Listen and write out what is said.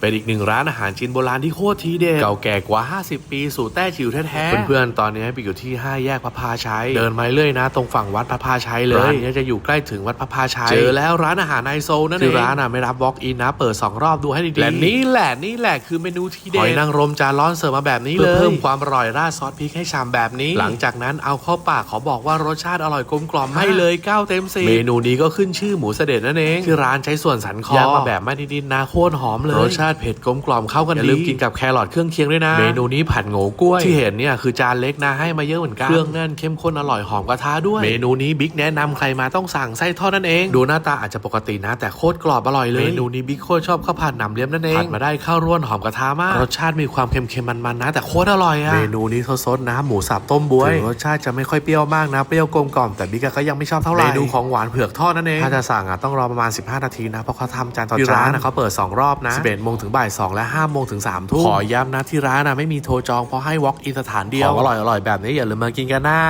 เป็นอีกหนึ่งร้านอาหารจีนโบราณที่โคตรทีเด็ดเก่าแก่กว่า 50 ปีสู่แต้จิ๋วแท้ๆเพื่อนๆตอนนี้ไปอยู่ที่ 5 แยกพระพาชัยเดินมาเรื่อยนะ ตรงฝั่งวัดพระพาชัยเลยร้านนี้จะอยู่ใกล้ถึงวัดพระพาชัยเจอแล้วร้านอาหารไอโซนั่นเองคือร้านอะไม่รับ walk in นะเปิด 2 รอบดูให้ดีๆและนี่แหละนี่แหละคือเมนูทีเด็ดหอยนางรมจานร้อนเสิร์ฟมาแบบนี้เลยเพิ่มความอร่อยราดซอสพริกให้ชามแบบนี้ หลังจากนั้นเอาเข้าปากขอบอกว่ารสชาติอร่อยกลมกล่อมให้เลย9เต็ม10เมนูนี้ก็ขึ้นชื่อหมูเสด็จนั่นเองที่ร้านใช้ส่วนสันคอย่างมาแบบไม่นิดๆนะโคตรหอมเลยรสชาติเผ็ดกลมกล่อมเข้ากันดีอย่าลืมกินกับแครอทเครื่องเคียงด้วยนะ เมนูนี้ผัดโง่กล้วย ที่เห็นเนี่ยคือจานเล็กนะให้มาเยอะเหมือนกัน เครื่องแน่นเข้มข้นอร่อยหอมกระทะด้วย เมนูนี้บิ๊กแนะนำใครมาต้องสั่งไส้ทอดนั่นเอง ดูหน้าตาอาจจะปกตินะ แต่โคตรกรอบอร่อยเลย เมนูนี้บิ๊กโคตรชอบข้าวผัดหนำเลียมนั่นเอง ผัดมาได้ข้าวร่วนหอมกระทะมาก รสชาติมีความเค็มๆมันๆนะ แต่โคตรอร่อยอะเมนูนี้ซดๆนะหมูสับต้มบวยถึงรสชาติจะไม่ค่อยเปรี้ยวมากนะ เปรี้ยวกลมกล่อมแต่บิ๊กก็ยังไม่ชอบเท่าไหร่ เมนูของหวานเผือกทอดนั่นเอง ถ้าจะสั่งอะต้องรอประมาณ 15 นาทีนะ เพราะเขาทำจานต่อจานที่ร้านอะเขาเปิด 2 รอบนะ11โมงถึงบ่าย2และ5โมงถึง3ทุ่มขอย้ำนะที่ร้านนะไม่มีโทรจองเพราะให้ walk in สถานเดียวของอร่อยๆแบบนี้อย่าลืมมากินกันนะ